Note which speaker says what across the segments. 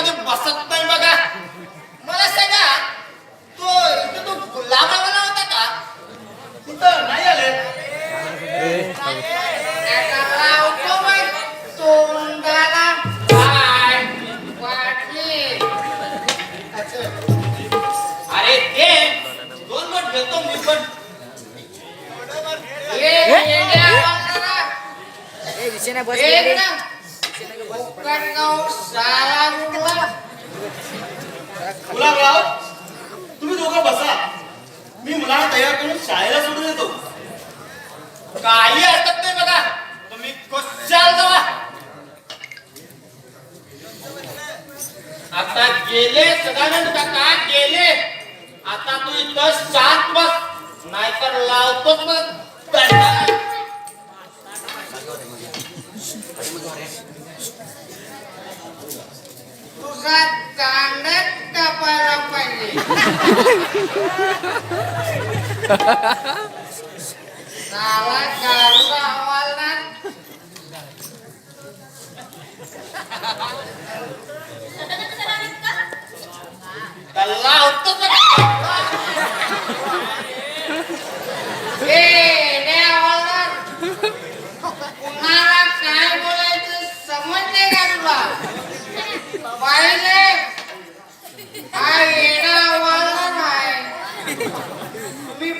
Speaker 1: कधी बसत नाही बघा मला सांगा तो इथे तो आला होता का
Speaker 2: कुठं नाही आले
Speaker 1: तोंडाला. अरे ते दोन मिनिट घेतो मी पण.
Speaker 3: ए विषय नाही बस.
Speaker 1: कोकणगाव साला मुलगा.
Speaker 2: गुलाबराव तुम्ही दोघं बसा. मी मुलांना तयार करून शाळेला सोडून येतो
Speaker 1: काही हरकत नाही बघा. तुम्ही खुशाल जावा. आता गेले सदानंद काका गेले. आता तू इथं शांत बस. नाहीतर लावतोच मग கண்ட பரப்பள்ளி salah karena awalan kalau tuh तुम्ही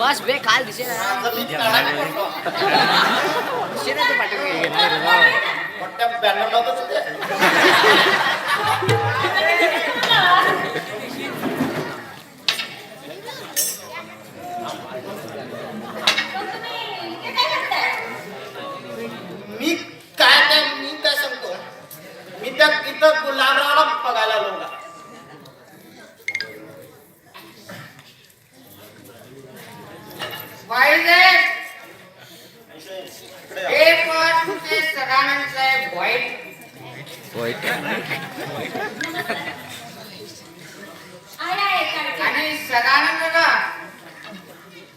Speaker 3: बस बे काल नाही
Speaker 1: मी आणि सदानंद का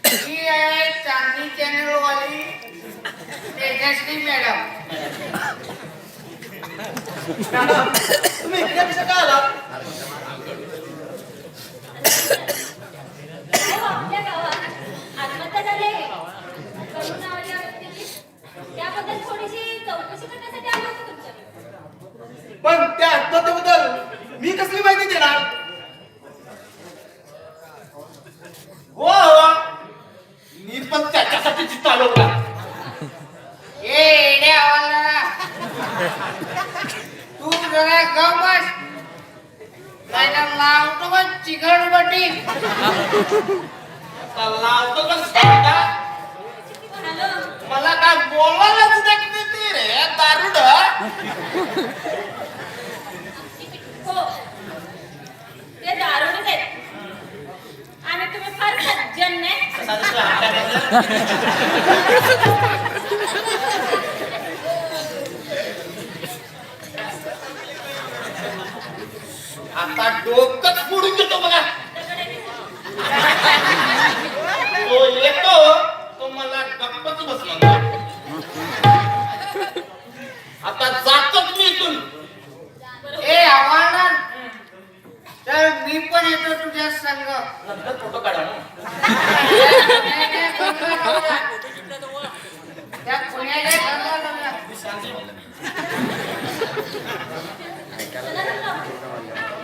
Speaker 1: ही आहे चांदणी चॅनल वाली तेजस्वी मॅडम
Speaker 2: तुम्ही इकडे कसं काय आलात
Speaker 4: त्याबद्दल थोडीशी चौकशी करण्यासाठी आलो होतो तुमच्याकडे
Speaker 2: पण त्या आत्महत्येबद्दल मी कसली माहिती देणार
Speaker 1: हो हो मी पण होता ए तू जरा गप बस. नाहीतर लावतो बघ चिकन बटी. आता लावतो बघ सांगा मला काय किती ते रे दारुड.
Speaker 4: हो. ते आहेत. आणि तुम्ही फार सज्जन नाही.
Speaker 1: आता डोक पण येतो तुझ्या संग. फोटो काढा